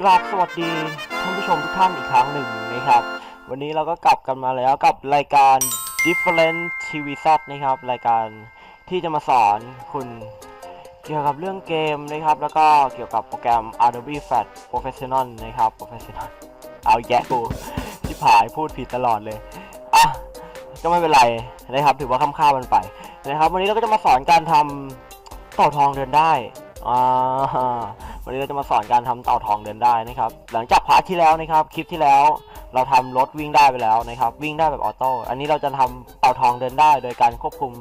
กราบสวัสดีท่านผู้ชมทุกท่านอีกครั้งหนึ่งนะครับ วันนี้เราก็กลับกันมาแล้วกับรายการ Different TV Z นะครับ รายการที่จะมาสอนคุณเกี่ยวกับเรื่องเกมนะครับ แล้วก็เกี่ยวกับโปรแกรม Adobe Flash Professional นะครับ Professional เอาอีกแยะกูที่ผายพูดผิดตลอดเลยอะก็ไม่เป็นไรนะครับ ถือว่าค้ำค่ามันไปนะครับ วันนี้เราก็จะมาสอนการทำต่อทองเดินได้อ่า วันนี้เราจะมาสอนการทำเต่าทองเดินได้นะครับ หลังจากพาร์ทที่แล้วนะครับ คลิปที่แล้ว เราทำรถวิ่งได้ไปแล้วนะครับ วิ่งได้แบบออโต้ อันนี้เราจะทำเต่าทองเดินได้ โดยการควบคุม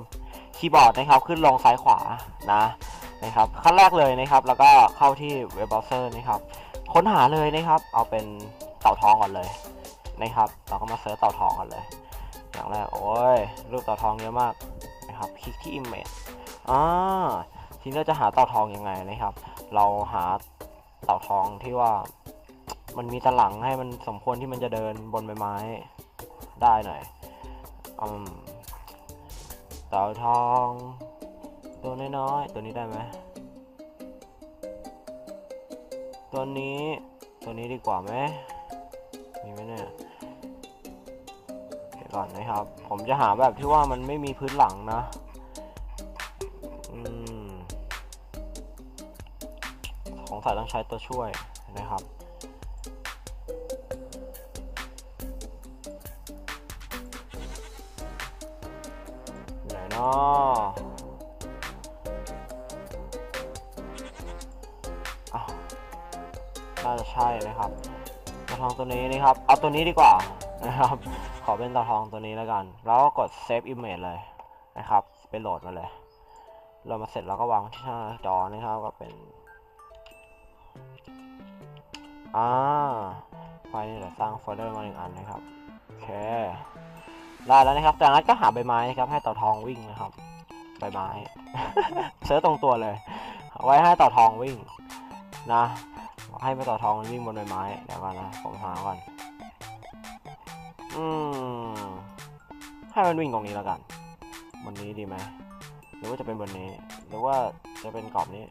คีย์บอร์ดนะครับ ขึ้นลงซ้ายขวานะนะครับ ขั้นแรกเลยนะครับ แล้วก็เข้าที่เว็บเบราว์เซอร์นะครับ ค้นหาเลยนะครับ เอาเป็นเต่าทองก่อนเลยนะครับ เราก็มาเซิร์ชเต่าทองก่อนเลย อย่างแรก โอ้ย รูปเต่าทองเยอะมากนะครับ คลิกที่ image อ่าทีนี้เราจะหาเต่าทองยังไงนะครับ เราหาเต่าทองที่ว่ามันมีตะหลังให้มันสมควรที่มันจะเดินบนใบไม้ได้หน่อยอืมเต่าทอง ตัวน้อยๆตัวนี้ได้ไหมตัวนี้ตัวนี้ดีกว่าไหมมีไหมเนี่ยเดี๋ยวก่อนนะครับ ผมจะหาแบบที่ว่ามันไม่มีพื้นหลังนะ สงสัยต้องใช้ตัวช่วยนะครับ ไหนเนาะน่าจะใช่นะครับตาทองตัวนี้นะครับ เอาตัวนี้ดีกว่านะครับ ขอเป็นตาทองตัวนี้แล้วกัน แล้วก็กด save image เลยนะครับ ไปโหลดมาเลยโหลดมาเสร็จแล้วก็วางที่หน้าจอนะครับ ก็เป็น อ่าไฟล์นี้เดี๋ยวสร้างโฟลเดอร์มาหนึ่งอันนะครับโอเคได้แล้วนะครับ จากนั้นก็หาใบไม้นะครับ ให้เต่าทองวิ่งนะครับ ใบไม้เซิร์ชตรงตัวเลย ไว้ให้เต่าทองวิ่งนะ ให้เต่าทองวิ่งบนใบไม้ เดี๋ยวก่อนนะ ผมหาก่อน อืม ให้มันวิ่งตรงนี้แล้วกัน บนนี้ดีไหม หรือว่าจะเป็นบนนี้ หรือว่าจะเป็นกรอบนี้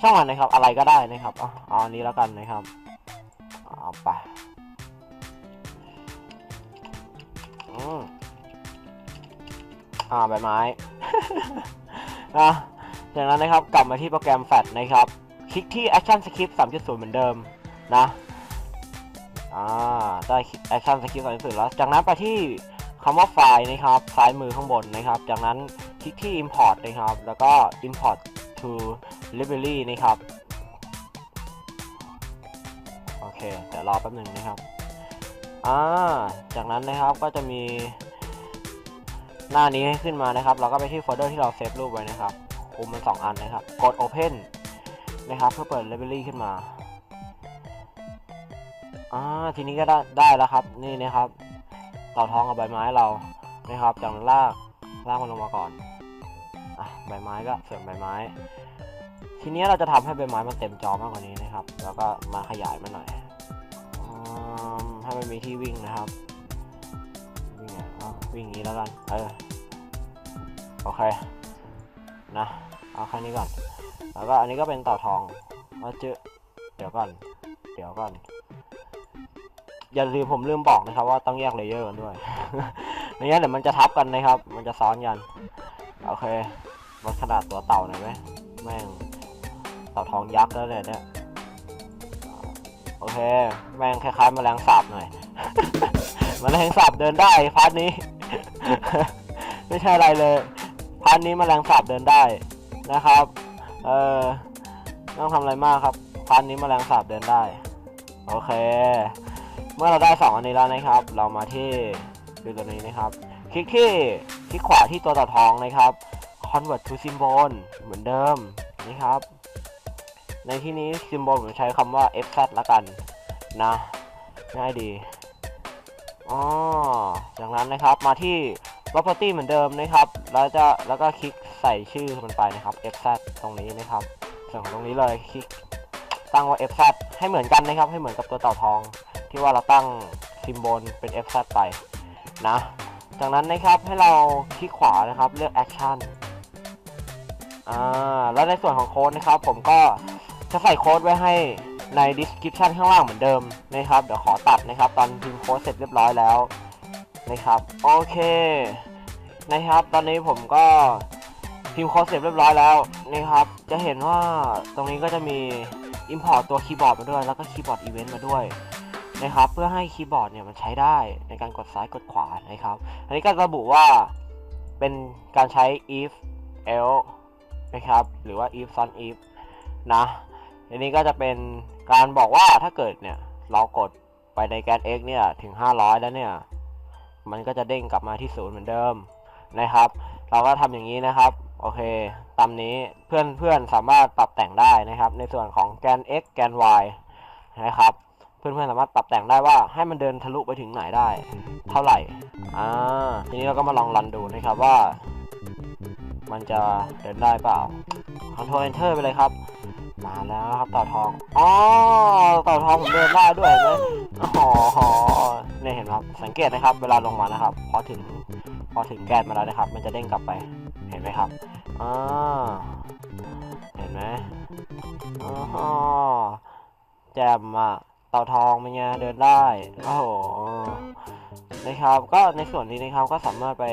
ช่างมันนะครับ อะไรก็ได้นะครับเอาอาอันนี้แล้วกันนะครับเอาไปอืมอ่าใบไม้นะจากนั้นนะครับกลับมาที่โปรแกรมแฟลชนะครับ คลิกที่ Action Script 3.0 เหมือนเดิมนะอ่าได้ Action Script 3.0 แล้ว จากนั้นไปที่คำว่าไฟล์นะครับซ้ายมือข้างบนนะครับ จากนั้นคลิกที่ Import นะครับ แล้วก็ Import to Library นะครับ โอเคเดี๋ยวรอแป๊บหนึ่งนะครับ อ่า จากนั้นนะครับก็จะมีหน้านี้ให้ขึ้นมานะครับ เราก็ไปที่โฟลเดอร์ที่เราเซฟรูปไว้นะครับ คุมมันสองอันนะครับ กด Open นะครับ เพื่อเปิด Library ขึ้นมา อ่า ทีนี้ก็ได้ได้แล้วครับ นี่นะครับ เต่าทองกับใบไม้เรา นะครับจากนั้นลาก ลากมันลงมาก่อน อะใบไม้ก็เสริมใบไม้ ทีนี้เราจะทำให้ใบไม้มันเต็มจอมากกว่านี้นะครับ แล้วก็มาขยายมันหน่อยอให้มันมีที่วิ่งนะครับ วิ่งไงอ๋อวิ่งอย่างนี้แล้วกัน เออ โอเค นะ เอาแค่นี้ก่อน แล้วก็อันนี้ก็เป็นเต่าทองมาเจอเดี๋ยวก่อน เดี๋ยวก่อน อย่าลืมผมลืมบอกนะครับว่าต้องแยกเลเยอร์กันด้วยไม่งั้นเดี๋ยวมันจะทับกันนะครับ มันจะซ้อนกัน โอเคลดขนาดตัวเต่าหน่อยไหมแม่งเต่าทองยักษ์แล้วเลยเนี่ยโอเค แม่งคล้ายๆแมลงสาบหน่อยแมลงสาบเดินได้พาร์ทนี้ ไม่ใช่อะไรเลยพาร์ทนี้แมลงสาบเดินได้นะครับ เออต้องทำอะไรมากครับพาร์ทนี้แมลงสาบเดินได้ โอเค เมื่อเราได้สองอันนี้แล้วนะครับ เรามาที่ดูตัวนี้นะครับ คลิกที่ ลิกขวาที่ตัวต่อทองนะครับ convert to symbol เหมือนเดิมนะครับ ในที่นี้ symbol ผมใช้คำว่า fz ละกันนะ ง่ายดีอ๋อจากนั้นนะครับมาที่ property เหมือนเดิมนะครับ แล้วจะแล้วก็คลิกใส่ชื่อมันไปนะครับ fz ตรงนี้นะครับ ส่วนของตรงนี้เลยคลิกตั้งว่า fz ให้เหมือนกันนะครับ ให้เหมือนกับตัวเต่าทอง ที่ว่าเราตั้ง symbol เป็น fz ไปนะ จากนั้นนะครับให้เราคลิกขวานะครับเลือก action อ่าแล้วในส่วนของโค้ดนะครับ ผมก็จะใส่โค้ดไว้ให้ใน description ข้างล่างเหมือนเดิมนะครับ เดี๋ยวขอตัดนะครับ ตอนพิมพ์โค้ดเสร็จเรียบร้อยแล้วนะครับ โอเคนะครับ ตอนนี้ผมก็พิมพ์โค้ดเสร็จเรียบร้อยแล้วนะครับ จะเห็นว่าตรงนี้ก็จะมี import ตัวคีย์บอร์ดมาด้วย แล้วก็คีย์บอร์ดอีเวนต์มาด้วย นะครับ เพื่อให้คีย์บอร์ดเนี่ยมันใช้ได้ในการกดซ้ายกดขวานะครับ อันนี้ก็ระบุว่าเป็นการใช้ if else นะครับ หรือว่า if ซ้อน if นะอันนี้ก็จะเป็นการบอกว่าถ้าเกิดเนี่ยเรากดไปในแกน x เนี่ยถึง 500 แล้วเนี่ย มันก็จะเด้งกลับมาที่ศูนย์เหมือนเดิมนะครับ เราก็ทำอย่างนี้นะครับ โอเค ตามนี้เพื่อนเพื่อนสามารถปรับแต่งได้นะครับ ในส่วนของแกน x แกน y นะครับ เพื่อนเพื่อนสามารถปรับแต่งได้ว่าให้มันเดินทะลุไปถึงไหนได้ เท่าไหร่อ่าทีนี้เราก็มาลองรันดูนะครับว่า มันจะเดินได้เปล่า Ctrl Enter ไปเลยครับ มาแล้วครับเต่าทองอ๋อเต่าทองผมเดินได้ด้วยเห็นไหมอ๋อเนี่ยเห็นครับสังเกตนะครับ เวลาลงมานะครับ พอถึงพอถึงแกนมาแล้วนะครับ มันจะเด้งกลับไปเห็นไหมครับอ่าเห็นไหมอ๋อแจ่มอะ เต่าทองเป็นไงเดินได้โอ้โหนะครับ ก็ในส่วนนี้นะครับก็สามารถไป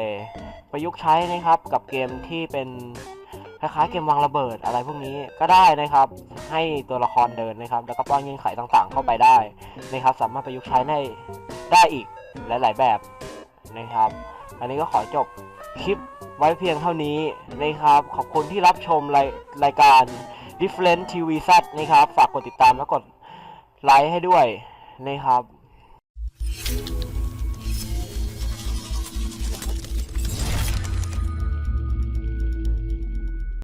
ประยุกต์ใช้นะครับ กับเกมที่เป็นคล้ายๆเกมวางระเบิดอะไรพวกนี้ก็ได้นะครับ ให้ตัวละครเดินนะครับ แล้วก็ป้อนเงื่อนไขต่างๆ เข้าไปได้นะครับ สามารถประยุกต์ใช้ได้ได้อีกหลาย ๆ แบบนะครับ อันนี้ก็ขอจบคลิปไว้เพียงเท่านี้นะครับ ขอบคุณที่รับชมรายรายการ Different TV Z นะครับ ฝากกดติดตามและกด ไลค์ให้ด้วยนะครับ